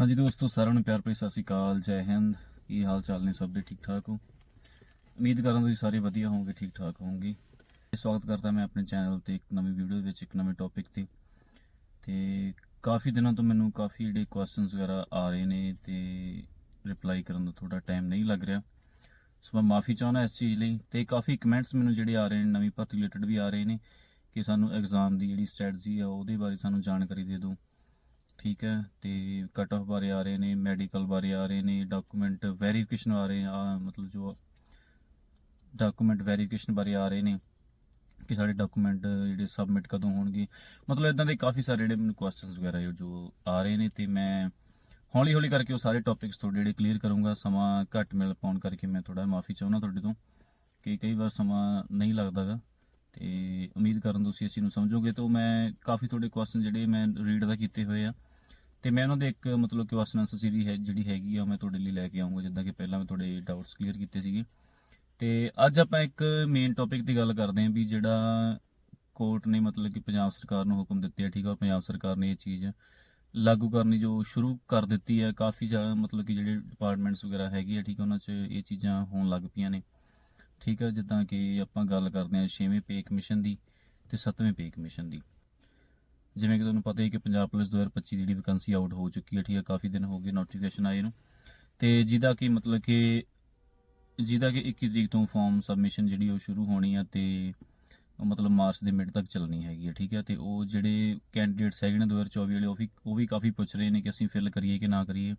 ਹਾਂਜੀ ਦੋਸਤੋ, ਸਾਰਿਆਂ ਨੂੰ ਪਿਆਰ ਭਰੀ ਸਤਿ ਸ਼੍ਰੀ ਅਕਾਲ, ਜੈ ਹਿੰਦ। ਕੀ ਹਾਲ ਚਾਲ ਨੇ? ਸਭ ਦੇ ਠੀਕ ਠਾਕ ਹੋ? ਉਮੀਦ ਕਰਾਂ ਤੁਸੀਂ ਸਾਰੇ ਵਧੀਆ ਹੋਵੋਗੇ, ਠੀਕ ਠਾਕ ਹੋਵੋਗੇ। ਸਵਾਗਤ ਕਰਦਾ ਮੈਂ ਆਪਣੇ ਚੈਨਲ ਤੇ ਇੱਕ ਨਵੀਂ ਵੀਡੀਓ ਵਿੱਚ, ਇੱਕ ਨਵੇਂ ਟੌਪਿਕ ਤੇ। ਤੇ ਕਾਫੀ ਦਿਨਾਂ ਤੋਂ ਮੈਨੂੰ ਕਾਫੀ ਜਿਹੜੇ ਕੁਐਸਚਨਸ ਵਗੈਰਾ ਆ ਰਹੇ ਨੇ ਤੇ ਰਿਪਲਾਈ ਕਰਨ ਦਾ ਥੋੜਾ ਟਾਈਮ ਨਹੀਂ ਲੱਗ ਰਿਹਾ। ਸੋ ਮੈਂ ਮਾਫੀ ਚਾਹੁੰਦਾ ਇਸ ਚੀਜ਼ ਲਈ। ਤੇ ਕਾਫੀ ਕਮੈਂਟਸ ਮੈਨੂੰ ਜਿਹੜੇ ਆ ਰਹੇ ਨੇ, ਨਵੀਂ ਭਰਤੀ ਰਿਲੇਟਡ ਵੀ ਆ ਰਹੇ ਨੇ ਕਿ ਸਾਨੂੰ ਐਗਜ਼ਾਮ ਦੀ ਜਿਹੜੀ ਸਟ੍ਰੈਟਜੀ ਆ, ਉਹਦੇ ਬਾਰੇ ਸਾਨੂੰ ਜਾਣਕਾਰੀ ਦੇ ਦਿਓ। ਠੀਕ ਹੈ, ਤੇ ਕਟ ਆਫ ਬਾਰੇ ਆ ਰਹੇ ਨੇ ਮੈਡੀਕਲ ਬਾਰੇ ਆ ਰਹੇ ਨੇ ਡਾਕੂਮੈਂਟ ਵੈਰੀਫਿਕੇਸ਼ਨ ਆ ਰਹੇ ਆ ਮਤਲਬ ਜੋ ਡਾਕੂਮੈਂਟ ਵੈਰੀਫਿਕੇਸ਼ਨ ਬਾਰੇ ਆ ਰਹੇ ਨੇ ਕਿ ਸਾਡੇ ਡਾਕੂਮੈਂਟ ਜਿਹੜੇ ਸਬਮਿਟ ਕਦੋਂ ਹੋਣਗੇ। ਮਤਲਬ ਇਦਾਂ ਦੇ ਕਾਫੀ ਸਾਰੇ ਜਿਹੜੇ ਮੈਨੂੰ ਕੁਐਸਚਨਸ ਵਗੈਰਾ ਜੋ- ਆ ਰਹੇ ਨੇ, ਤੇ ਮੈਂ ਹੌਲੀ ਹੌਲੀ ਕਰਕੇ ਉਹ ਸਾਰੇ ਟੌਪਿਕਸ ਤੁਹਾਡੇ ਜਿਹੜੇ ਕਲੀਅਰ ਕਰੂੰਗਾ। ਸਮਾਂ ਘੱਟ ਮਿਲ ਪਾਉਣ ਕਰਕੇ ਮੈਂ ਥੋੜਾ ਮਾਫੀ ਚਾਹੁੰਦਾ ਤੁਹਾਡੇ ਤੋਂ ਕਿ ਕਈ ਵਾਰ ਸਮਾਂ ਨਹੀਂ ਲੱਗਦਾਗਾ, ਤੇ ਉਮੀਦ ਕਰਨ ਤੁਸੀਂ ਇਸ ਨੂੰ ਸਮਝੋਗੇ। ਤਾਂ ਮੈਂ ਕਾਫੀ ਤੁਹਾਡੇ ਕੁਐਸਚਨ ਜਿਹੜੇ ਮੈਂ ਰੀਡ ਦਾ ਕੀਤੇ ਹੋਏ ਆ। ਤੇ ਮੈਂ ਉਹਨਾਂ ਦੇ ਇੱਕ ਮਤਲਬ ਕਿ ਕੁਐਸਚਨ ਆਨਸਰ ਸੀਰੀ ਹੈ, ਜਿਹੜੀ ਹੈਗੀ ਆ, ਉਹ ਮੈਂ ਤੁਹਾਡੇ ਲਈ ਲੈ ਕੇ ਆਉਂਗਾ ਜਿੱਦਾਂ ਕਿ ਪਹਿਲਾਂ ਮੈਂ ਤੁਹਾਡੇ ਡਾਊਟਸ ਕਲੀਅਰ ਕੀਤੇ ਸੀਗੇ। ਤੇ ਅੱਜ ਆਪਾਂ ਇੱਕ ਮੇਨ ਟੌਪਿਕ ਦੀ ਗੱਲ ਕਰਦੇ ਹਾਂ ਵੀ ਜਿਹੜਾ ਕੋਰਟ ਨੇ ਮਤਲਬ ਕਿ ਪੰਜਾਬ ਸਰਕਾਰ ਨੂੰ ਹੁਕਮ ਦਿੱਤੇ ਆ, ਠੀਕ ਆ, ਔਰ ਪੰਜਾਬ ਸਰਕਾਰ ਨੇ ਇਹ ਚੀਜ਼ ਲਾਗੂ ਕਰਨੀ ਜੋ ਸ਼ੁਰੂ ਕਰ ਦਿੱਤੀ ਹੈ ਕਾਫੀ ਜ਼ਿਆਦਾ ਮਤਲਬ ਕਿ ਜਿਹੜੇ ਡਿਪਾਰਟਮੈਂਟਸ ਵਗੈਰਾ ਹੈਗੇ ਆ, ਠੀਕ ਆ, ਉਹਨਾਂ 'ਚ ਇਹ ਚੀਜ਼ਾਂ ਹੋਣ ਲੱਗ ਪਈਆਂ ਨੇ। ਠੀਕ ਆ, ਜਿੱਦਾਂ ਕਿ ਆਪਾਂ ਗੱਲ ਕਰਦੇ ਹਾਂ 6ਵੇਂ ਪੇ ਕਮਿਸ਼ਨ ਦੀ ਤੇ 7ਵੇਂ ਪੇ ਕਮਿਸ਼ਨ ਦੀ। ਜਿਵੇਂ ਕਿ ਤੁਹਾਨੂੰ ਪਤਾ ਹੀ ਕਿ ਪੰਜਾਬ ਪੁਲਿਸ 2025 ਦੀ ਜਿਹੜੀ ਵੈਕੈਂਸੀ ਆਊਟ ਹੋ ਚੁੱਕੀ ਹੈ, ਠੀਕ ਹੈ, ਕਾਫੀ ਦਿਨ ਹੋ ਗਏ ਨੋਟੀਫਿਕੇਸ਼ਨ ਆਏ ਨੂੰ। ਤੇ ਜਿਹਦਾ ਕਿ ਮਤਲਬ ਕਿ ਜਿਹਦਾ ਕਿ 21 ਤਰੀਕ ਤੋਂ ਫਾਰਮ ਸਬਮਿਸ਼ਨ ਜਿਹੜੀ ਉਹ ਸ਼ੁਰੂ ਹੋਣੀ ਆ ਤੇ ਮਤਲਬ ਮਾਰਚ ਦੇ ਮਿਡ ਤੱਕ ਚੱਲਣੀ ਹੈਗੀ ਹੈ ਠੀਕ ਹੈ, ਤੇ ਉਹ ਜਿਹੜੇ ਕੈਂਡੀਡੇਟਸ ਹੈਗੇ ਨੇ 2024 ਵਾਲੇ ਉਹ ਵੀ ਉਹ ਵੀ ਕਾਫੀ ਪੁੱਛ ਰਹੇ ਨੇ ਕਿ ਅਸੀਂ ਫਿਲ ਕਰੀਏ ਕਿ ਨਾ ਕਰੀਏ।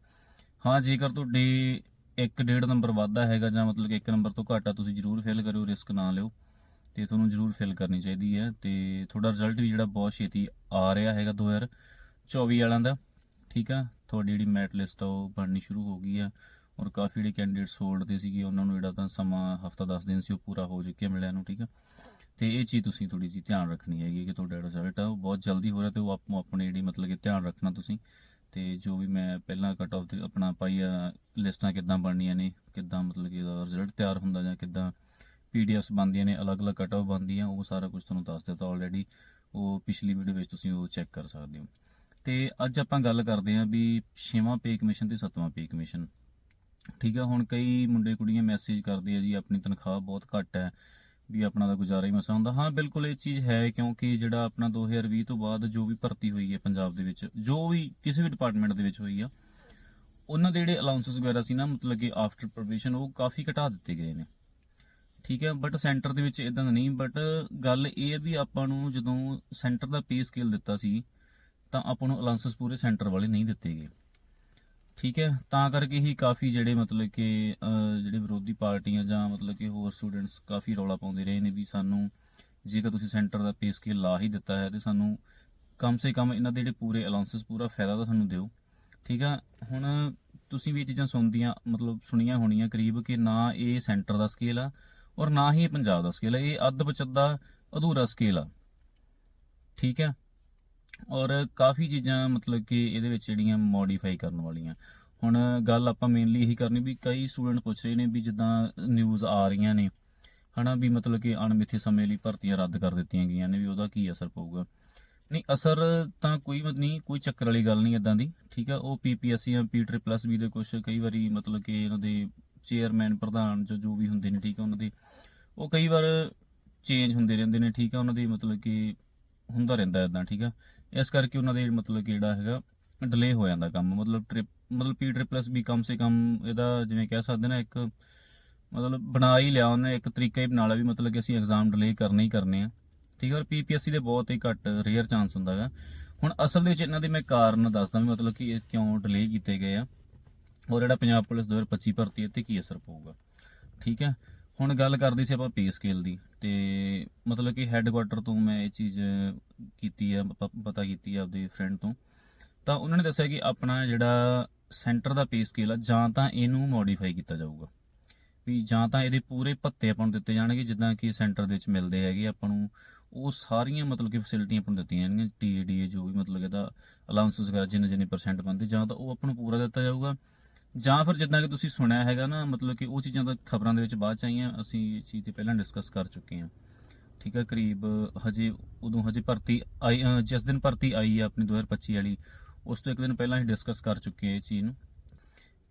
ਹਾਂ, ਜੇਕਰ ਤੁਹਾਡੇ ਇੱਕ ਡੇਢ ਨੰਬਰ ਵਾਧਾ ਹੈਗਾ ਜਾਂ ਮਤਲਬ ਕਿ ਇੱਕ ਨੰਬਰ ਤੋਂ ਘੱਟ ਆ, ਤੁਸੀਂ ਜਰੂਰ ਫਿਲ ਕਰਿਓ ਰਿਸਕ ਨਾ ਲਿਓ। ਤੇ ਤੁਹਾਨੂੰ ਜਰੂਰ ਫਿਲ ਕਰਨੀ ਚਾਹੀਦੀ ਹੈ ਤੇ ਤੁਹਾਡਾ ਰਿਜ਼ਲਟ ਵੀ ਜਿਹੜਾ ਬਹੁਤ ਛੇਤੀ ਆ ਰਿਹਾ ਹੈਗਾ 2024 ਵਾਲਿਆਂ ਦਾ, ਠੀਕ ਆ? ਤੁਹਾਡੀ ਜਿਹੜੀ ਮੈਟ ਲਿਸਟ ਆ ਉਹ ਬਣਨੀ ਸ਼ੁਰੂ ਹੋ ਗਈ ਆ ਔਰ ਕਾਫੀ ਜਿਹੜੇ ਕੈਂਡੀਡੇਟਸ ਹੋਲਡ ਤੇ ਸੀਗੇ, ਉਹਨਾਂ ਨੂੰ ਜਿਹੜਾ ਤਾਂ ਸਮਾਂ ਹਫਤਾ 10 ਦਿਨ ਸੀ, ਉਹ ਪੂਰਾ ਹੋ ਚੁੱਕਿਆ ਮਿਲਿਆ ਨੂੰ, ਠੀਕ ਆ? ਤੇ ਇਹ ਚੀਜ਼ ਤੁਸੀਂ ਥੋੜੀ ਜਿਹੀ ਧਿਆਨ ਰੱਖਣੀ ਹੈਗੀ ਕਿ ਤੁਹਾਡਾ ਰਿਜ਼ਲਟ ਆ ਉਹ ਬਹੁਤ ਜਲਦੀ ਹੋ ਰਿਹਾ ਤੇ ਉਹ ਆਪੋ ਆਪਣੇ ਜਿਹੜੀ ਮਤਲਬ ਕਿ ਧਿਆਨ ਰੱਖਣਾ ਤੁਸੀਂ। ਤੇ ਜੋ ਵੀ ਮੈਂ ਪਹਿਲਾਂ ਕਟ ਆਫ ਆਪਣਾ ਪਾਈ ਆ, ਲਿਸਟਾਂ ਕਿੱਦਾਂ ਬਣਨੀਆਂ ਨੇ, ਕਿੱਦਾਂ ਮਤਲਬ ਕਿ ਇਹਦਾ ਰਿਜ਼ਲਟ ਤਿਆਰ ਹੁੰਦਾ ਜਾਂ ਕਿੱਦਾਂ ਪੀਡੀਐਫਸ ਬਣਦੀਆਂ ਨੇ, ਅਲੱਗ-ਅਲੱਗ ਕਟ ਆਫ ਬਣਦੀਆਂ, ਉਹ ਸਾਰਾ ਕੁਝ ਤੁਹਾਨੂੰ ਦੱਸ ਦਿੱਤਾ ਆਲਰੇਡੀ ਉਹ ਪਿਛਲੀ ਵੀਡੀਓ ਵਿੱਚ ਤੁਸੀਂ ਉਹ ਚੈੱਕ ਕਰ ਸਕਦੇ ਹੋ। ਤੇ ਅੱਜ ਆਪਾਂ ਗੱਲ ਕਰਦੇ ਹਾਂ ਵੀ ਛੇਵਾਂ ਪੇ ਕਮਿਸ਼ਨ ਤੇ ਸੱਤਵਾਂ ਪੇ ਕਮਿਸ਼ਨ ਠੀਕ ਆ, ਹੁਣ ਕਈ ਮੁੰਡੇ ਕੁੜੀਆਂ ਮੈਸੇਜ ਕਰਦੇ ਆ ਜੀ, ਆਪਣੀ ਤਨਖਾਹ ਬਹੁਤ ਘੱਟ ਹੈ, ਵੀ ਆਪਣਾ ਦਾ ਗੁਜ਼ਾਰਾ ਹੀ ਮਸਾ ਹੁੰਦਾ। ਹਾਂ, ਬਿਲਕੁਲ ਇਹ ਚੀਜ਼ ਹੈ, ਕਿਉਂਕਿ ਜਿਹੜਾ ਆਪਣਾ 2020 ਤੋਂ ਬਾਅਦ ਜੋ ਵੀ ਭਰਤੀ ਹੋਈ ਹੈ ਪੰਜਾਬ ਦੇ ਵਿੱਚ, ਜੋ ਵੀ ਕਿਸੇ ਵੀ ਡਿਪਾਰਟਮੈਂਟ ਦੇ ਵਿੱਚ ਹੋਈ ਆ, ਉਹਨਾਂ ਦੇ ਜਿਹੜੇ ਅਲਾਉਂਸਸ ਵਗੈਰਾ ਸੀ ਨਾ, ਮਤਲਬ ਕਿ ਆਫਟਰ ਪ੍ਰੋਬੇਸ਼ਨ ਉਹ ਕਾਫੀ ਘਟਾ ਦਿੱਤੇ ਗਏ ਨੇ। ਠੀਕ ਹੈ ਬਟ ਸੈਂਟਰ ਦੇ ਵਿੱਚ ਇਦਾਂ ਦਾ ਨਹੀਂ ਬਟ ਗੱਲ ਇਹ ਹੈ ਵੀ ਆਪਾਂ ਨੂੰ ਜਦੋਂ ਸੈਂਟਰ ਦਾ ਪੇ ਸਕੇਲ ਦਿੱਤਾ ਸੀ, ਤਾਂ ਆਪਾਂ ਨੂੰ ਅਲਾਉਂਸਸ ਪੂਰੇ ਸੈਂਟਰ ਵਾਲੇ ਨਹੀਂ ਦਿੱਤੇ ਗਏ। ਠੀਕ ਹੈ, ਤਾਂ ਕਰਕੇ ਹੀ ਕਾਫੀ ਜਿਹੜੇ ਮਤਲਬ ਕਿ ਜਿਹੜੇ ਵਿਰੋਧੀ ਪਾਰਟੀਆਂ ਜਾਂ ਮਤਲਬ ਕਿ ਹੋਰ ਸਟੂਡੈਂਟਸ ਕਾਫੀ ਰੌਲਾ ਪਾਉਂਦੇ ਰਹੇ ਨੇ ਵੀ ਸਾਨੂੰ ਜੇਕਰ ਤੁਸੀਂ ਸੈਂਟਰ ਦਾ ਪੇ ਸਕੇਲ ਲਾ ਹੀ ਦਿੱਤਾ ਹੈ, ਤੇ ਸਾਨੂੰ ਕਮ ਸੇ ਕਮ ਇਹਨਾਂ ਦੇ ਜਿਹੜੇ ਪੂਰੇ ਅਲਾਉਂਸਸ ਪੂਰਾ ਫਾਇਦਾ ਤਾਂ ਸਾਨੂੰ ਦਿਓ। ਠੀਕ ਆ ਹੁਣ ਤੁਸੀਂ ਵੀ ਇਹ ਚੀਜ਼ਾਂ ਸੁਣਦੀਆਂ, ਮਤਲਬ ਸੁਣੀਆਂ ਹੋਣੀਆਂ ਕਰੀਬ ਕਿ ਨਾ ਇਹ ਸੈਂਟਰ ਦਾ ਸਕੇਲ ਆ ਔਰ ਨਾ ਹੀ ਪੰਜਾਬ ਦਾ ਸਕੇਲ ਆ ਇਹ ਅੱਧ ਬਚਦਾ ਅਧੂਰਾ ਸਕੇਲ ਆ। ਠੀਕ ਹੈ? ਔਰ ਕਾਫੀ ਚੀਜ਼ਾਂ ਮਤਲਬ ਕਿ ਇਹਦੇ ਵਿੱਚ ਜਿਹੜੀਆਂ ਮੋਡੀਫਾਈ ਕਰਨ ਵਾਲੀਆਂ। ਹੁਣ ਗੱਲ ਆਪਾਂ ਮੇਨਲੀ ਇਹੀ ਕਰਨੀ ਵੀ ਕਈ ਸਟੂਡੈਂਟ ਪੁੱਛ ਰਹੇ ਨੇ ਵੀ ਜਿੱਦਾਂ ਨਿਊਜ਼ ਆ ਰਹੀਆਂ ਨੇ, ਹਨਾ, ਵੀ ਮਤਲਬ ਕਿ ਅਣਮਿੱਥੇ ਸਮੇਂ ਲਈ ਭਰਤੀਆਂ ਰੱਦ ਕਰ ਦਿੱਤੀਆਂ ਗਈਆਂ ਨੇ ਵੀ ਉਹਦਾ ਕੀ ਅਸਰ ਪਊਗਾ। ਨਹੀਂ, ਅਸਰ ਤਾਂ ਕੋਈ ਮਤ ਨਹੀਂ, ਕੋਈ ਚੱਕਰ ਵਾਲੀ ਗੱਲ ਨਹੀਂ ਇਦਾਂ ਦੀ, ਠੀਕ ਆ ਉਹ ਪੀਪੀਐਸਸੀ ਜਾਂ ਪੀ ਪਲੱਸ ਵੀ ਦੇ ਕੁਝ ਕਈ ਵਾਰੀ ਮਤਲਬ ਕਿ ਇਹਨਾਂ ਦੇ ਚੇਅਰਮੈਨ, ਪ੍ਰਧਾਨ ਜੋ ਜੋ ਵੀ ਹੁੰਦੇ ਨੇ, ਠੀਕ ਆ, ਉਹਨਾਂ ਦੇ। ਉਹ ਕਈ ਵਾਰ ਚੇਂਜ ਹੁੰਦੇ ਰਹਿੰਦੇ ਨੇ, ਠੀਕ ਆ, ਉਹਨਾਂ ਦੀ ਮਤਲਬ ਕਿ ਹੁੰਦਾ ਰਹਿੰਦਾ ਇਦਾਂ, ਠੀਕ ਆ। ਇਸ ਕਰਕੇ ਉਹਨਾਂ ਦੇ ਮਤਲਬ ਕਿ ਜਿਹੜਾ ਹੈਗਾ ਡਿਲੇ ਹੋ ਜਾਂਦਾ ਕੰਮ। ਮਤਲਬ ਟ੍ਰਿਪ ਮਤਲਬ ਪੀ ਟ੍ਰਿਪਲਸ ਵੀ ਕਮ ਸੇ ਕਮ ਇਹਦਾ ਜਿਵੇਂ ਕਹਿ ਸਕਦੇ ਨਾ, ਇੱਕ ਮਤਲਬ ਬਣਾ ਹੀ ਲਿਆ ਉਹਨੇ, ਇੱਕ ਤਰੀਕਾ ਹੀ ਬਣਾ ਲਿਆ ਵੀ ਮਤਲਬ ਕਿ ਅਸੀਂ ਐਗਜ਼ਾਮ ਡਿਲੇ ਕਰਨੇ ਹੀ ਕਰਨੇ ਆ। ਠੀਕ ਹੈ ਔਰ ਪੀਪੀਐਸਸੀ ਦੇ ਬਹੁਤ ਹੀ ਘੱਟ ਰੇਅਰ ਚਾਂਸ ਹੁੰਦਾ ਹੈਗਾ। ਹੁਣ ਅਸਲ ਦੇ ਵਿੱਚ ਇਹਨਾਂ ਦੇ ਮੈਂ ਕਾਰਨ ਦੱਸਦਾ ਵੀ ਮਤਲਬ ਕਿ ਇਹ ਕਿਉਂ ਡਿਲੇ ਕੀਤੇ ਗਏ ਆ। ਔਰ ਜਿਹੜਾ ਪੰਜਾਬ ਪੁਲਿਸ 2025 ਭਰਤੀ ਹੈ ਤੇ ਕੀ ਅਸਰ ਪਊਗਾ? ਠੀਕ ਹੈ? ਹੁਣ ਗੱਲ ਕਰਦੇ ਸੀ ਆਪਾਂ ਪੇ ਸਕੇਲ ਦੀ ਤੇ ਮਤਲਬ ਕਿ ਹੈੱਡਕੁਆਟਰ ਤੋਂ ਮੈਂ ਇਹ ਚੀਜ਼ ਕੀਤੀ ਆ ਪਤਾ ਕੀਤੀ ਆ ਆਪਦੇ ਫਰੈਂਡ ਤੋਂ। ਤਾਂ ਉਹਨਾਂ ਨੇ ਦੱਸਿਆ ਕਿ ਆਪਣਾ ਜਿਹੜਾ ਸੈਂਟਰ ਦਾ ਪੇ ਸਕੇਲ ਆ, ਜਾਂ ਤਾਂ ਇਹਨੂੰ ਮੋਡੀਫਾਈ ਕੀਤਾ ਜਾਊਗਾ। ਵੀ ਜਾਂ ਤਾਂ ਇਹਦੇ ਪੂਰੇ ਭੱਤੇ ਆਪਾਂ ਨੂੰ ਦਿੱਤੇ ਜਾਣਗੇ, ਜਿੱਦਾਂ ਕਿ ਸੈਂਟਰ ਦੇ ਵਿੱਚ ਮਿਲਦੇ ਹੈਗੇ ਆਪਾਂ ਨੂੰ, ਉਹ ਸਾਰੀਆਂ ਮਤਲਬ ਕਿ ਫੈਸਿਲਿਟੀਆਂ ਆਪਾਂ ਨੂੰ ਦਿੱਤੀਆਂ ਜਾਣਗੀਆਂ ਟੀਏਡੀਏ ਜੋ ਵੀ ਮਤਲਬ ਇਹਦਾ ਅਲਾਉਂਸਸ ਵਗੈਰਾ ਜਿੰਨੇ ਜਿੰਨੇ ਪਰਸੈਂਟ ਬੰਦੇ ਜਾਂ ਤਾਂ ਉਹ ਆਪਾਂ ਨੂੰ ਪੂਰਾ ਦਿੱਤਾ ਜਾਊਗਾ। ਜਾਂ ਫਿਰ ਜਿੱਦਾਂ ਕਿ ਤੁਸੀਂ ਸੁਣਿਆ ਹੈਗਾ ਨਾ, ਮਤਲਬ ਕਿ ਉਹ ਚੀਜ਼ਾਂ ਤਾਂ ਖਬਰਾਂ ਦੇ ਵਿੱਚ ਬਾਅਦ ਚ ਆਈਆਂ, ਅਸੀਂ ਇਹ ਚੀਜ਼ ਤੇ ਪਹਿਲਾਂ ਡਿਸਕਸ ਕਰ ਚੁੱਕੇ ਹਾਂ। ਠੀਕ ਹੈ, ਕਰੀਬ ਹਜੇ ਉਦੋਂ ਹਜੇ ਭਰਤੀ ਆਈ ਜਿਸ ਦਿਨ ਭਰਤੀ ਆਈ ਹੈ ਆਪਣੀ 2025 ਵਾਲੀ, ਉਸ ਤੋਂ ਇੱਕ ਦਿਨ ਪਹਿਲਾਂ ਹੀ ਡਿਸਕਸ ਕਰ ਚੁੱਕੇ ਹਾਂ ਇਹ ਚੀਜ਼ ਨੂੰ,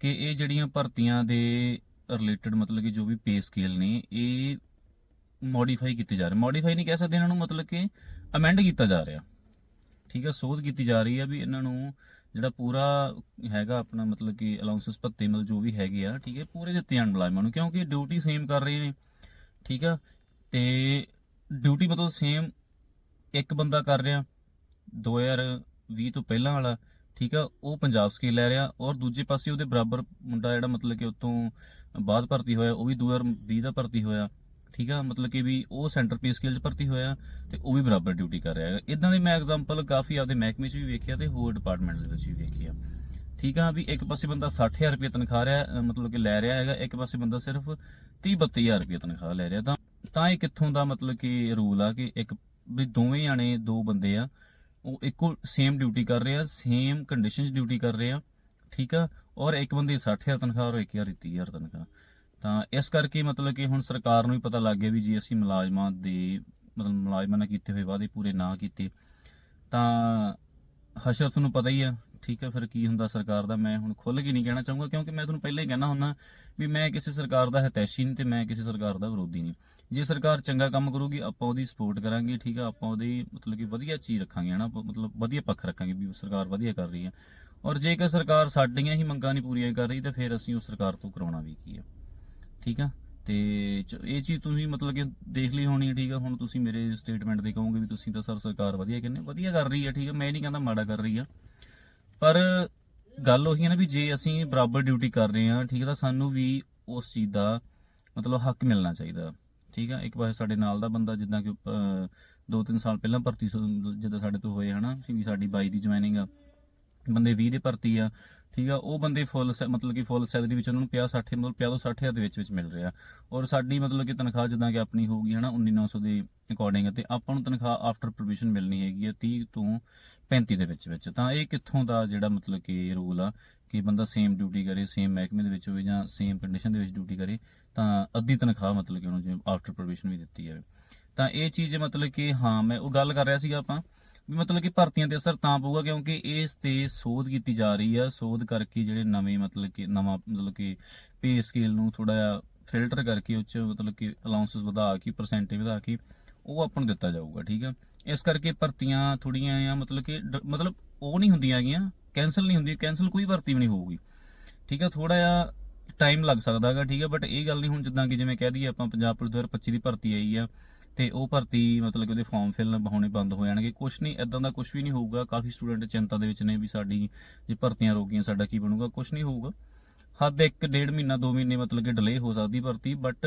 ਕਿ ਇਹ ਜਿਹੜੀਆਂ ਭਰਤੀਆਂ ਦੇ ਰਿਲੇਟਡ ਮਤਲਬ ਕਿ ਜੋ ਵੀ ਪੇ ਸਕੇਲ ਨੇ, ਇਹ ਮੋਡੀਫਾਈ ਕੀਤੇ ਜਾ ਰਹੇ ਮੋਡੀਫਾਈ ਨਹੀਂ ਕਹਿ ਸਕਦੇ ਇਹਨਾਂ ਨੂੰ ਮਤਲਬ ਕਿ ਅਮੈਂਡ ਕੀਤਾ ਜਾ ਰਿਹਾ। ਠੀਕ ਹੈ, ਸੋਧ ਕੀਤੀ ਜਾ ਰਹੀ ਹੈ ਵੀ ਇਹਨਾਂ ਨੂੰ ਜਿਹੜਾ ਪੂਰਾ ਹੈਗਾ ਆਪਣਾ ਮਤਲਬ ਕਿ ਅਲਾਉਂਸਸ ਭੱਤੇ ਮਤਲਬ ਜੋ ਵੀ ਹੈਗੇ ਆ, ਠੀਕ ਹੈ, ਪੂਰੇ ਦਿੱਤੇ ਜਾਣ ਮੁਲਾਜ਼ਮਾਂ ਨੂੰ, ਕਿਉਂਕਿ ਡਿਊਟੀ ਸੇਮ ਕਰ ਰਹੇ ਨੇ, ਠੀਕ ਆ, ਤੇ ਡਿਊਟੀ ਮਤਲਬ ਸੇਮ ਇੱਕ ਬੰਦਾ ਕਰ ਰਿਹਾ 2020 ਤੋਂ ਪਹਿਲਾਂ ਵਾਲਾ, ਠੀਕ ਆ, ਉਹ ਪੰਜਾਬ ਸਕੇਲ ਲੈ ਰਿਹਾ, ਔਰ ਦੂਜੇ ਪਾਸੇ ਉਹਦੇ ਬਰਾਬਰ ਮੁੰਡਾ ਜਿਹੜਾ ਮਤਲਬ ਕਿ ਉਤੋਂ ਬਾਅਦ ਭਰਤੀ ਹੋਇਆ, ਉਹ ਵੀ 2020 ਦਾ ਭਰਤੀ ਹੋਇਆ ਠੀਕ ਆ, ਮਤਲਬ ਕਿ ਵੀ ਉਹ ਸੈਂਟਰ ਪੇ ਸਕੇਲ 'ਚ ਭਰਤੀ ਹੋਇਆ ਤੇ ਉਹ ਵੀ ਬਰਾਬਰ ਡਿਊਟੀ ਕਰ ਰਿਹਾ ਹੈ ਇਦਾਂ ਦੇ ਮੈਂ ਐਗਜ਼ਾਮਪਲ ਕਾਫੀ ਆਪਦੇ ਮਹਿਕਮੇ 'ਚ ਵੀ ਵੇਖਿਆ ਤੇ ਹੋਰ ਡਿਪਾਰਟਮੈਂਟਸ ਦੇ ਵਿੱਚ ਵੀ ਵੇਖਿਆ। ਠੀਕ ਆ, ਵੀ ਇੱਕ ਪਾਸੇ ਬੰਦਾ 60000 ਰੁਪਏ ਤਨਖਾਹ ਰਿਹਾ ਮਤਲਬ ਕਿ ਲੈ ਰਿਹਾ ਹੈਗਾ, ਇੱਕ ਪਾਸੇ ਬੰਦਾ ਸਿਰਫ 30 32000 ਰੁਪਏ ਤਨਖਾਹ ਲੈ ਰਿਹਾ। ਤਾਂ ਤਾਂ ਇਹ ਕਿੱਥੋਂ ਦਾ ਮਤਲਬ ਕਿ ਰੂਲ ਆ ਕਿ ਇੱਕ ਵੀ ਦੋਵੇਂ ਜਾਣੇ, ਦੋ ਬੰਦੇ ਆ, ਉਹ ਇੱਕੋ ਸੇਮ ਡਿਊਟੀ ਕਰ ਰਹੇ ਆ ਸੇਮ ਕੰਡੀਸ਼ਨਸ ਡਿਊਟੀ ਕਰ ਰਹੇ ਆ, ਠੀਕ ਆ, ਔਰ ਇੱਕ ਬੰਦੇ ਦੀ 60000 ਤਨਖਾਹ ਔਰ ਇੱਕ ਹਜ਼ਾਰ ਦੀ 30000 ਤਨਖਾਹ। ਤਾਂ ਇਸ ਕਰਕੇ ਮਤਲਬ ਕਿ ਹੁਣ ਸਰਕਾਰ ਨੂੰ ਵੀ ਪਤਾ ਲੱਗ ਗਿਆ ਵੀ ਜੇ ਅਸੀਂ ਮੁਲਾਜ਼ਮਾਂ ਦੇ ਮਤਲਬ ਮੁਲਾਜ਼ਮਾਂ ਨਾਲ ਕੀਤੇ ਹੋਏ ਵਾਅਦੇ ਪੂਰੇ ਨਾ ਕੀਤੇ, ਤਾਂ ਹਸ਼ਰ ਤੁਹਾਨੂੰ ਪਤਾ ਹੀ ਆ, ਠੀਕ ਹੈ ਫਿਰ ਕੀ ਹੁੰਦਾ ਸਰਕਾਰ ਦਾ, ਮੈਂ ਹੁਣ ਖੁੱਲ੍ਹ ਕੇ ਨਹੀਂ ਕਹਿਣਾ ਚਾਹੂੰਗਾ, ਕਿਉਂਕਿ ਮੈਂ ਤੁਹਾਨੂੰ ਪਹਿਲਾਂ ਹੀ ਕਹਿਣਾ ਹੁੰਦਾ ਵੀ ਮੈਂ ਕਿਸੇ ਸਰਕਾਰ ਦਾ ਹਤੈਸ਼ੀ ਨਹੀਂ ਤੇ ਮੈਂ ਕਿਸੇ ਸਰਕਾਰ ਦਾ ਵਿਰੋਧੀ ਨਹੀਂ। ਜੇ ਸਰਕਾਰ ਚੰਗਾ ਕੰਮ ਕਰੂਗੀ, ਆਪਾਂ ਉਹਦੀ ਸਪੋਰਟ ਕਰਾਂਗੇ, ਠੀਕ ਆ, ਆਪਾਂ ਉਹਦੀ ਮਤਲਬ ਕਿ ਵਧੀਆ ਚੀਜ਼ ਰੱਖਾਂਗੇ, ਹਨਾ, ਆਪਾਂ ਮਤਲਬ ਵਧੀਆ ਪੱਖ ਰੱਖਾਂਗੇ ਵੀ ਸਰਕਾਰ ਵਧੀਆ ਕਰ ਰਹੀ ਹੈ ਔਰ ਜੇਕਰ ਸਰਕਾਰ ਸਾਡੀਆਂ ਹੀ ਮੰਗਾਂ ਨਹੀਂ ਪੂਰੀਆਂ ਕਰ ਰਹੀ, ਤਾਂ ਫਿਰ ਅਸੀਂ ਉਸ ਸਰਕਾਰ ਤੋਂ ਕਰਾਉਣਾ ਵੀ ਕੀ ਹੈ ਠੀਕ ਆ? ਤੇ ਚ- ਇਹ ਚੀਜ਼ ਤੁਸੀਂ ਮਤਲਬ ਕਿ ਦੇਖ ਲਈ ਹੋਣੀ ਠੀਕ ਆ? ਹੁਣ ਤੁਸੀਂ ਮੇਰੇ ਸਟੇਟਮੈਂਟ ਦੇ ਕਹੋਗੇ ਵੀ ਤੁਸੀਂ ਤਾਂ ਸਰ ਸਰਕਾਰ ਵਧੀਆ ਕਹਿੰਦੇ ਵਧੀਆ ਕਰ ਰਹੀ ਆ ਠੀਕ ਆ? ਮੈਂ ਨਹੀਂ ਕਹਿੰਦਾ ਮਾੜਾ ਕਰ ਰਹੀ ਆ। ਪਰ ਗੱਲ ਉਹੀ ਹੈ ਨਾ ਵੀ ਜੇ ਅਸੀਂ ਬਰਾਬਰ ਡਿਊਟੀ ਕਰ ਰਹੇ ਹਾਂ ਠੀਕ ਆ ਤਾਂ ਸਾਨੂੰ ਵੀ ਉਸ ਚੀਜ਼ ਦਾ ਮਤਲਬ ਹੱਕ ਮਿਲਣਾ ਚਾਹੀਦਾ। ਠੀਕ ਆ? ਇੱਕ ਵਾਰ ਸਾਡੇ ਨਾਲ ਦਾ ਬੰਦਾ ਜਿੱਦਾਂ ਕਿ ਅਹ, ਦੋ ਤਿੰਨ ਸਾਲ ਪਹਿਲਾਂ ਭਰਤੀ ਸ- ਜਿੱਦਾਂ ਸਾਡੇ ਤੋਂ ਹੋਏ ਹਨਾ? ਵੀ ਸਾਡੀ 22 ਦੀ ਜੁਆਇਨਿੰਗ ਆ। ਬੰਦੇ 20 ਦੇ ਭਰਤੀ ਆ ਠੀਕ ਆ, ਉਹ ਬੰਦੇ ਫੁੱਲ ਮਤਲਬ ਕਿ ਫੁੱਲ ਸੈਲਰੀ ਵਿੱਚ ਉਹਨਾਂ ਨੂੰ 50 60 ਮਤਲਬ 50 ਤੋਂ 60000 ਦੇ ਵਿੱਚ ਵਿੱਚ ਮਿਲ ਰਿਹਾ। ਔਰ ਸਾਡੀ ਮਤਲਬ ਕਿ ਤਨਖਾਹ ਜਿੱਦਾਂ ਕਿ ਆਪਣੀ ਹੋਊਗੀ, ਹਨਾ 19900 ਦੇ ਅਕੋਰਡਿੰਗ ਤੇ ਆਪਾਂ ਨੂੰ ਤਨਖਾਹ ਆਫਟਰ ਪ੍ਰੋਬੇਸ਼ਨ ਮਿਲਣੀ ਹੈਗੀ ਆ 30 ਤੋਂ 35 ਦੇ ਵਿੱਚ ਵਿੱਚ। ਤਾਂ ਇਹ ਕਿੱਥੋਂ ਦਾ ਜਿਹੜਾ ਮਤਲਬ ਕਿ ਰੂਲ ਆ ਕਿ ਬੰਦਾ ਸੇਮ ਡਿਊਟੀ ਕਰੇ ਸੇਮ ਮਹਿਕਮੇ ਦੇ ਵਿੱਚ ਹੋਵੇ ਜਾਂ ਸੇਮ ਕੰਡੀਸ਼ਨ ਦੇ ਵਿੱਚ ਡਿਊਟੀ ਕਰੇ, ਤਾਂ ਅੱਧੀ ਤਨਖਾਹ ਮਤਲਬ ਕਿ ਉਹਨੂੰ ਜਿਵੇਂ ਆਫਟਰ ਪ੍ਰੋਬੇਸ਼ਨ ਵੀ ਦਿੱਤੀ ਜਾਵੇ। ਤਾਂ ਇਹ ਚੀਜ਼ ਮਤਲਬ ਕਿ, ਹਾਂ, ਮੈਂ ਉਹ ਗੱਲ ਕਰ ਰਿਹਾ ਸੀਗਾ ਆਪਾਂ। ਵੀ ਮਤਲਬ ਕਿ ਭਰਤੀਆਂ ਤੇ ਅਸਰ ਤਾਂ ਪਊਗਾ ਕਿਉਂਕਿ ਇਸ ਤੇ ਸੋਧ ਕੀਤੀ ਜਾ ਰਹੀ ਆ, ਸੋਧ ਕਰਕੇ ਜਿਹੜੇ ਨਵੇਂ ਮਤਲਬ ਕਿ ਨਵਾਂ ਮਤਲਬ ਕਿ ਪੇ ਸਕੇਲ ਨੂੰ ਥੋੜਾ ਜਿਹਾ ਫਿਲਟਰ ਕਰਕੇ ਉਹ 'ਚ ਮਤਲਬ ਕਿ ਅਲਾਉਂਸਸ ਵਧਾ ਕੇ ਪਰਸੈਂਟੇਜ ਵਧਾ ਕੇ ਉਹ ਆਪਾਂ ਨੂੰ ਦਿੱਤਾ ਜਾਊਗਾ, ਠੀਕ ਆ? ਇਸ ਕਰਕੇ ਭਰਤੀਆਂ ਥੋੜੀਆਂ ਆ ਮਤਲਬ ਕਿ ਡ- ਮਤਲਬ ਉਹ ਨਹੀਂ ਹੁੰਦੀਆਂ ਹੈਗੀਆਂ ਕੈਨਸਲ ਨਹੀਂ ਹੁੰਦੀ ਕੈਨਸਲ ਕੋਈ ਭਰਤੀ ਵੀ ਨਹੀਂ ਹੋਊਗੀ, ਠੀਕ ਆ? ਥੋੜਾ ਜਿਹਾ ਟਾਈਮ ਲੱਗ ਸਕਦਾ ਹੈਗਾ, ਠੀਕ ਆ? ਬਟ ਇਹ ਗੱਲ ਨਹੀਂ ਹੁਣ ਜਿੱਦਾਂ ਕਿ ਜਿਵੇਂ ਕਹਿ ਦਈਏ ਆਪਾਂ ਪੰਜਾਬ ਪੁਲਿਸ 2025 ਦੀ ਭਰਤੀ ਆਈ ਆ ਤੇ ਉਹ ਭਰਤੀ ਮਤਲਬ ਕਿ ਉਹਦੇ ਫਾਰਮ ਫਿਲ ਹੋਣੇ ਬੰਦ ਹੋ ਜਾਣਗੇ। ਕੁਝ ਨਹੀਂ ਇਦਾਂ ਦਾ ਕੁਝ ਵੀ ਨਹੀਂ ਹੋਊਗਾ। ਕਾਫੀ ਸਟੂਡੈਂਟ ਚਿੰਤਾ ਦੇ ਵਿੱਚ ਨੇ ਵੀ ਸਾਡੀ ਜੇ ਭਰਤੀਆਂ ਰੋਕੀਆਂ ਸਾਡਾ ਕੀ ਬਣੂਗਾ ਕੁਝ ਨਹੀਂ ਹੋਊਗਾ। ਹੱਦ ਇੱਕ ਡੇਢ ਮਹੀਨਾ 2 ਮਹੀਨੇ ਮਤਲਬ ਕਿ ਡਿਲੇ ਹੋ ਸਕਦੀ ਭਰਤੀ ਬਟ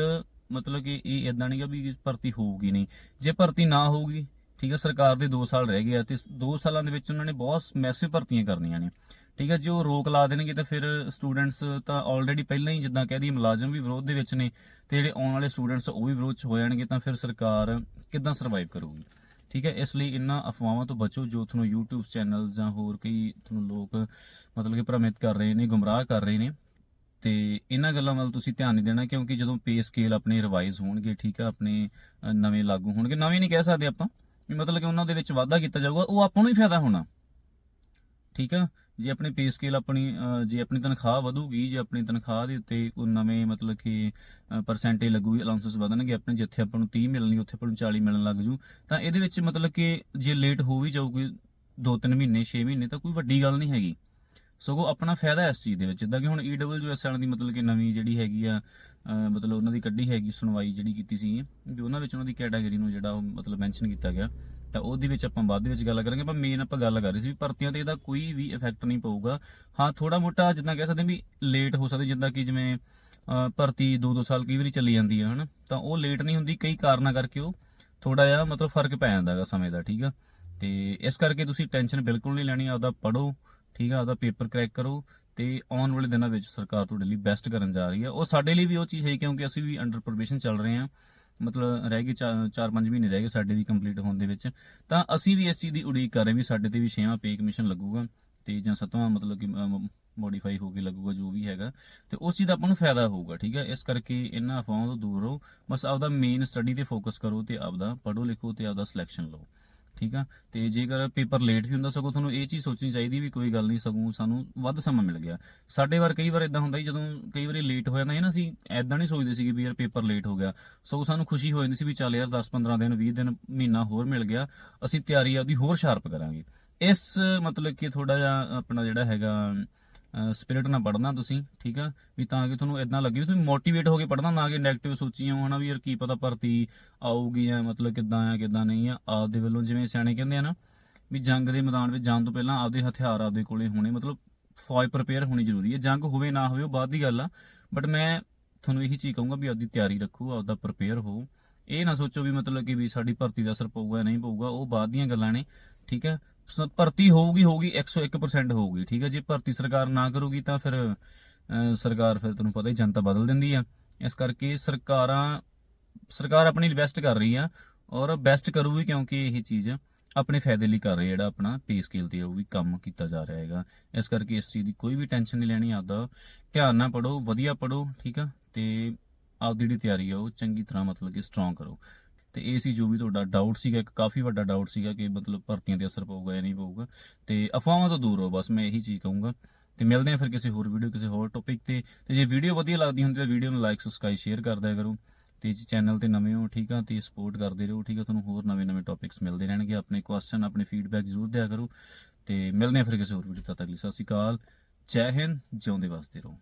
ਮਤਲਬ ਕਿ ਇਹ ਇਦਾਂ ਨਹੀਂਗਾ ਵੀ ਭਰਤੀ ਹੋਊਗੀ ਨਹੀਂ। ਜੇ ਭਰਤੀ ਨਾ ਹੋਊਗੀ, ਠੀਕ ਹੈ ਸਰਕਾਰ ਦੇ 2 ਸਾਲ ਰਹਿ ਗਏ ਆ ਤੇ 2 ਸਾਲਾਂ ਦੇ ਵਿੱਚ ਉਹਨਾਂ ਨੇ ਬਹੁਤ ਮੈਸਿਵ ਭਰਤੀਆਂ ਕਰਨੀਆਂ ਨੇ। ਠੀਕ ਹੈ ਜੇ, ਉਹ ਰੋਕ ਲਾ ਦੇਣਗੇ ਤਾਂ ਫਿਰ ਸਟੂਡੈਂਟਸ ਤਾਂ ਆਲਰੇਡੀ ਪਹਿਲਾਂ ਹੀ ਜਿੱਦਾਂ ਕਹਿ ਦਈਏ ਮੁਲਾਜ਼ਮ ਵੀ ਵਿਰੋਧ ਦੇ ਵਿੱਚ ਨੇ ਤੇ ਜਿਹੜੇ ਆਉਣ ਵਾਲੇ ਸਟੂਡੈਂਟਸ ਉਹ ਵੀ ਵਿਰੋਧ ਚ ਹੋ ਜਾਣਗੇ ਤਾਂ ਫਿਰ ਸਰਕਾਰ ਕਿੱਦਾਂ ਸਰਵਾਈਵ ਕਰੂਗੀ? ਠੀਕ ਹੈ, ਇਸ ਲਈ ਇਹਨਾਂ ਅਫਵਾਹਾਂ ਤੋਂ ਬਚੋ ਜੋ ਤੁਹਾਨੂੰ YouTube ਚੈਨਲ ਜਾਂ ਹੋਰ ਕਈ ਤੁਹਾਨੂੰ ਲੋਕ ਮਤਲਬ ਕਿ ਭ੍ਰਮਿਤ ਕਰ ਰਹੇ ਨੇ, ਗੁੰਮਰਾਹ ਕਰ ਰਹੇ ਨੇ ਤੇ ਇਹਨਾਂ ਗੱਲਾਂ ਵੱਲ ਤੁਸੀਂ ਧਿਆਨ ਨਹੀਂ ਦੇਣਾ ਕਿਉਂਕਿ ਜਦੋਂ ਪੇ ਸਕੇਲ ਆਪਣੇ ਰਿਵਾਈਜ਼ ਹੋਣਗੇ, ਠੀਕ ਆ ਆਪਣੇ ਨਵੇਂ ਲਾਗੂ ਹੋਣਗੇ, ਨਵੇਂ ਨਹੀਂ ਕਹਿ ਸਕਦੇ ਆਪਾਂ ਵੀ ਮਤਲਬ ਕਿ ਉਹਨਾਂ ਦੇ ਵਿੱਚ ਵਾਧਾ ਕੀਤਾ ਜਾਊਗਾ, ਉਹ ਆਪਾਂ ਨੂੰ ਹੀ ਫਾਇਦਾ ਹੋਣਾ। ਠੀਕ ਆ ਜੇ ਆਪਣੀ ਪੇ ਸਕੇਲ ਆਪਣੀ ਜੇ ਆਪਣੀ ਤਨਖਾਹ ਵਧੂਗੀ, ਜੇ ਆਪਣੀ ਤਨਖਾਹ ਦੇ ਉੱਤੇ ਕੋਈ ਨਵੇਂ ਮਤਲਬ ਕਿ ਪਰਸੈਂਟੇਜ ਲੱਗੂਗੀ ਅਲਾਉਂਸਸ ਵਧਣਗੇ, ਆਪਣੇ ਜਿੱਥੇ ਆਪਾਂ ਨੂੰ 30 ਮਿਲਣੀ, ਉੱਥੇ ਆਪਾਂ ਨੂੰ 40 ਮਿਲਣ ਲੱਗ ਜੂ, ਤਾਂ ਇਹਦੇ ਵਿੱਚ ਮਤਲਬ ਕਿ ਜੇ ਲੇਟ ਹੋ ਵੀ ਜਾਊਗੀ 2-3 ਮਹੀਨੇ 6 ਮਹੀਨੇ, ਤਾਂ ਕੋਈ ਵੱਡੀ ਗੱਲ ਨਹੀਂ ਹੈਗੀ। ਸਗੋਂ ਆਪਣਾ ਫਾਇਦਾ ਇਸ ਚੀਜ਼ ਦੇ ਵਿੱਚ, ਜਿੱਦਾਂ ਕਿ ਹੁਣ EWS ਵਾਲਿਆਂ ਦੀ ਮਤਲਬ ਕਿ ਨਵੀਂ ਜਿਹੜੀ ਹੈਗੀ ਆ ਮਤਲਬ ਉਹਨਾਂ ਦੀ ਕੱਢੀ ਹੈਗੀ ਸੁਣਵਾਈ ਜਿਹੜੀ ਕੀਤੀ ਸੀ, ਵੀ ਉਹਨਾਂ ਵਿੱਚ ਉਹਨਾਂ ਦੀ ਕੈਟਾਗਰੀ ਨੂੰ ਜਿਹੜਾ ਉਹ ਮਤਲਬ ਮੈਂਸ਼ਨ ਕੀਤਾ ਗਿਆ। ਤਾਂ ਉਹਦੇ ਵਿੱਚ ਆਪਾਂ ਬਾਅਦ ਦੇ ਵਿੱਚ ਗੱਲ ਕਰਾਂਗੇ, ਪਰ ਮੇਨ ਆਪਾਂ ਗੱਲ ਕਰ ਰਹੇ ਸੀ ਵੀ ਭਰਤੀਆਂ ਤੇ ਇਹਦਾ ਕੋਈ ਵੀ ਇਫੈਕਟ ਨਹੀਂ ਪਊਗਾ। ਹਾਂ ਥੋੜਾ ਮੋਟਾ ਜਿੱਦਾਂ ਕਹਿ ਸਕਦੇ ਵੀ ਲੇਟ ਹੋ ਸਕਦੀ, ਜਿੱਦਾਂ ਕਿ ਜਿਵੇਂ ਭਰਤੀ 2-2 ਸਾਲ ਕਈ ਵਾਰੀ ਚੱਲੀ ਜਾਂਦੀ ਹੈ ਹਨਾ? ਤਾਂ ਉਹ ਲੇਟ ਨਹੀਂ ਹੁੰਦੀ, ਕਈ ਕਾਰਨਾਂ ਕਰਕੇ ਉਹ ਥੋੜਾ ਜਿਹਾ ਮਤਲਬ ਫ਼ਰਕ ਪੈ ਜਾਂਦਾ ਹੈਗਾ ਸਮੇਂ ਦਾ, ਠੀਕ ਆ? ਤੇ ਇਸ ਕਰਕੇ ਤੁਸੀਂ ਟੈਨਸ਼ਨ ਬਿਲਕੁਲ ਨਹੀਂ ਲੈਣੀ, ਆਪਦਾ ਪੜੋ ਠੀਕ ਆ? ਆਪਦਾ ਪੇਪਰ ਕਰੈਕ ਕਰੋ ਤੇ ਆਉਣ ਵਾਲੇ ਦਿਨਾਂ ਵਿੱਚ ਸਰਕਾਰ ਤੁਹਾਡੇ ਲਈ ਬੈਸਟ ਕਰਨ ਜਾ ਰਹੀ ਹੈ ਉਹ ਸਾਡੇ ਲਈ ਵੀ ਉਹ ਚੀਜ਼ ਹੈ, ਕਿਉਂਕਿ ਅਸੀਂ ਵੀ ਅੰਡਰ ਪ੍ਰੋਬੇਸ਼ਨ ਚੱਲ ਰਹੇ ਹਾਂ। ਮਤਲਬ ਰਹਿ ਗਏ 4-5 ਮਹੀਨੇ ਰਹਿ ਗਏ ਸਾਡੇ ਵੀ ਕੰਪਲੀਟ ਹੋਣ ਦੇ ਵਿੱਚ। ਤਾਂ ਅਸੀਂ ਵੀ ਇਸ ਚੀਜ਼ ਦੀ ਉਡੀਕ ਕਰ ਰਹੇ ਵੀ ਸਾਡੇ ਤੇ ਵੀ ਛੇਵਾਂ ਪੇ ਕਮਿਸ਼ਨ ਲੱਗੂਗਾ ਤੇ ਜਾਂ ਸੱਤਵਾਂ ਮਤਲਬ ਕਿ ਮੋਡੀਫਾਈ ਹੋ ਕੇ ਲੱਗੂਗਾ ਜੋ ਵੀ ਹੈਗਾ। ਤੇ ਉਸ ਚੀਜ਼ ਦਾ ਆਪਾਂ ਨੂੰ ਫਾਇਦਾ ਹੋਊਗਾ, ਠੀਕ ਹੈ? ਇਸ ਕਰਕੇ ਇਹਨਾਂ ਅਫਵਾਹਾਂ ਤੋਂ ਦੂਰ ਰਹੋ। ਬਸ ਆਪਦਾ ਮੇਨ ਸਟੱਡੀ ਤੇ ਫੋਕਸ ਕਰੋ ਤੇ ਆਪਦਾ ਪੜ੍ਹੋ ਲਿਖੋ ਤੇ ਆਪਦਾ ਸਿਲੈਕਸ਼ਨ ਲਓ। ਠੀਕ ਆ? ਤੇ ਜੇਕਰ ਪੇਪਰ ਲੇਟ ਵੀ ਹੁੰਦਾ, ਸਗੋਂ ਤੁਹਾਨੂੰ ਇਹ ਚੀਜ਼ ਸੋਚਣੀ ਚਾਹੀਦੀ ਵੀ ਕੋਈ ਗੱਲ ਨਹੀਂ, ਸਗੋਂ ਸਾਨੂੰ ਵੱਧ ਸਮਾਂ ਮਿਲ ਗਿਆ। ਸਾਡੇ ਵਾਰ ਕਈ ਵਾਰ ਇਦਾਂ ਹੁੰਦਾ ਜੀ, ਜਦੋਂ ਕਈ ਵਾਰੀ ਲੇਟ ਹੋ ਜਾਂਦਾ ਸੀ ਨਾ ਅਸੀਂ ਐਦਾਂ ਨਹੀਂ ਸੋਚਦੇ ਸੀਗੇ ਵੀ ਯਾਰ ਪੇਪਰ ਲੇਟ ਹੋ ਗਿਆ। ਸਗੋਂ ਸਾਨੂੰ ਖੁਸ਼ੀ ਹੋ ਜਾਂਦੀ ਸੀ ਵੀ ਚੱਲ ਯਾਰ 10-15 ਦਿਨ 20 ਦਿਨ, ਮਹੀਨਾ ਹੋਰ ਮਿਲ ਗਿਆ, ਅਸੀਂ ਤਿਆਰੀ ਆਪਦੀ ਹੋਰ ਸ਼ਾਰਪ ਕਰਾਂਗੇ। ਇਸ ਮਤਲਬ ਕਿ ਥੋੜਾ ਜਿਹਾ ਆਪਣਾ ਜਿਹੜਾ ਹੈਗਾ ਸਪਿਰਿਟ ਨਾਲ ਪੜਨਾ ਤੁਸੀਂ, ਠੀਕ ਆ? ਵੀ ਤਾਂ ਕਿ ਤੁਹਾਨੂੰ ਇਦਾਂ ਲੱਗੇ ਵੀ ਤੁਸੀਂ ਮੋਟੀਵੇਟ ਹੋ ਕੇ ਪੜਨਾ ਨਾ ਕਿ 네ਗੇਟਿਵ ਸੋਚੀਆਂ ਹੋਣਾ ਵੀ ਯਾਰ ਕੀ ਪਤਾ ਭਰਤੀ ਆਊਗੀ ਜਾਂ ਮਤਲਬ ਕਿੱਦਾਂ ਆ, ਕਿੱਦਾਂ ਨਹੀਂ ਆ। ਆਪਦੇ ਵੱਲੋਂ ਜਿਵੇਂ ਸਿਆਣੇ ਕਹਿੰਦੇ ਆ ਨਾ, ਵੀ ਜੰਗ ਦੇ ਮੈਦਾਨ ਵਿੱਚ ਜਾਣ ਤੋਂ ਪਹਿਲਾਂ ਆਪਦੇ ਹਥਿਆਰ ਆਪਦੇ ਕੋਲੇ ਹੋਣੇ, ਮਤਲਬ ਫੌਜ ਪ੍ਰਪੇਅਰ ਹੋਣੀ ਜ਼ਰੂਰੀ ਹੈ ਜੰਗ ਹੋਵੇ ਨਾ ਹੋਵੇ ਉਹ ਬਾਅਦ ਦੀ ਗੱਲ ਆ। ਬਟ ਮੈਂ ਤੁਹਾਨੂੰ ਇਹੀ ਚੀਜ਼ ਕਹੂੰਗਾ ਵੀ ਆਪਦੀ ਤਿਆਰੀ ਰੱਖੋ, ਆਪਦਾ ਪ੍ਰਪੇਅਰ ਹੋ। ਇਹ ਨਾ ਸੋਚੋ ਵੀ ਮਤਲਬ ਕਿ ਵੀ ਸਾਡੀ ਭਰਤੀ ਦਾ ਅਸਰ ਪਊਗਾ ਜਾਂ ਨਹੀਂ ਪਊਗਾ, ਉਹ ਬਾਅਦ ਦੀਆਂ ਗੱਲਾਂ ਨੇ, ਠੀਕ ਹੈ ਭਰਤੀ ਹੋਊਗੀ ਹੋਊਗੀ 101% ਹੋਊਗੀ, ਠੀਕ ਹੈ ਜੇ? ਭਰਤੀ ਸਰਕਾਰ ਨਾ ਕਰੂਗੀ ਤਾਂ ਫਿਰ ਸਰਕਾਰ ਫਿਰ ਤੁਹਾਨੂੰ ਪਤਾ ਹੀ ਜਨਤਾ ਬਦਲ ਦਿੰਦੀ ਆ। ਇਸ ਕਰਕੇ ਸਰਕਾਰਾਂ, ਸਰਕਾਰ ਆਪਣੀ ਬੈਸਟ ਕਰ ਰਹੀ ਆ ਔਰ ਬੈਸਟ ਕਰੂਗੀ ਕਿਉਂਕਿ ਇਹ ਚੀਜ਼ ਆਪਣੇ ਫਾਇਦੇ ਲਈ ਕਰ ਰਹੀ ਜਿਹੜਾ ਆਪਣਾ ਪੇ ਸਕੇਲ ਤੇ ਉਹ ਵੀ ਕੰਮ ਕੀਤਾ ਜਾ ਰਿਹਾ ਹੈਗਾ। ਇਸ ਕਰਕੇ ਇਸ ਚੀਜ਼ ਦੀ ਕੋਈ ਵੀ ਟੈਨਸ਼ਨ ਨਹੀਂ ਲੈਣੀ, ਆਪਦਾ ਧਿਆਨ ਨਾਲ ਪੜੋ ਵਧੀਆ ਪੜੋ ਠੀਕ ਆ? ਤੇ ਆਪਦੀ ਜਿਹੜੀ ਤਿਆਰੀ ਆ ਉਹ ਚੰਗੀ ਤਰ੍ਹਾਂ ਮਤਲਬ ਕਿ ਸਟਰੋਂਗ ਕਰੋ। ਤੇ ਇਹ ਸੀ ਜੋ ਵੀ ਤੁਹਾਡਾ ਡਾਊਟ ਸੀਗਾ, ਇੱਕ ਕਾਫੀ ਵੱਡਾ ਡਾਊਟ ਸੀਗਾ ਕਿ ਮਤਲਬ ਭਰਤੀਆਂ ਤੇ ਅਸਰ ਪਊਗਾ ਜਾਂ ਨਹੀਂ ਪਊਗਾ। ਤੇ ਅਫਵਾਹਾਂ ਤੋਂ ਦੂਰ ਰਹੋ, ਬਸ ਮੈਂ ਇਹੀ ਚੀਜ਼ ਕਹੂੰਗਾ। ਤੇ ਮਿਲਦੇ ਹਾਂ ਫਿਰ ਕਿਸੇ ਹੋਰ ਵੀਡੀਓ ਕਿਸੇ ਹੋਰ ਟੌਪਿਕ ਤੇ। ਤੇ ਜੇ ਵੀਡੀਓ ਵਧੀਆ ਲੱਗਦੀ ਹੁੰਦੀ ਤਾਂ ਵੀਡੀਓ ਨੂੰ ਲਾਈਕ ਸਬਸਕ੍ਰਾਈਬ ਸ਼ੇਅਰ ਕਰ ਦਿਆ ਕਰੋ। ਤੇ ਜੇ ਚੈਨਲ ਤੇ ਨਵੇਂ ਹੋ, ਠੀਕ ਆ, ਤੇ ਸਪੋਰਟ ਕਰਦੇ ਰਹੋ, ਠੀਕ ਆ, ਤੁਹਾਨੂੰ ਹੋਰ ਨਵੇਂ-ਨਵੇਂ ਟੌਪਿਕਸ ਮਿਲਦੇ ਰਹਿਣਗੇ। ਆਪਣੇ ਕੁਐਸਚਨ ਆਪਣੇ ਫੀਡਬੈਕ ਜ਼ਰੂਰ ਦਿਆ ਕਰੋ। ਤੇ ਮਿਲਦੇ ਹਾਂ ਫਿਰ ਕਿਸੇ ਹੋਰ ਵੀਡੀਓ ਤੱਕ ਲਈ। ਸਤਿ ਸ਼੍ਰੀ ਅਕਾਲ, ਜੈ ਹਿੰਦ, ਜਿਉਂਦੇ ਵਸਦੇ ਰਹੋ।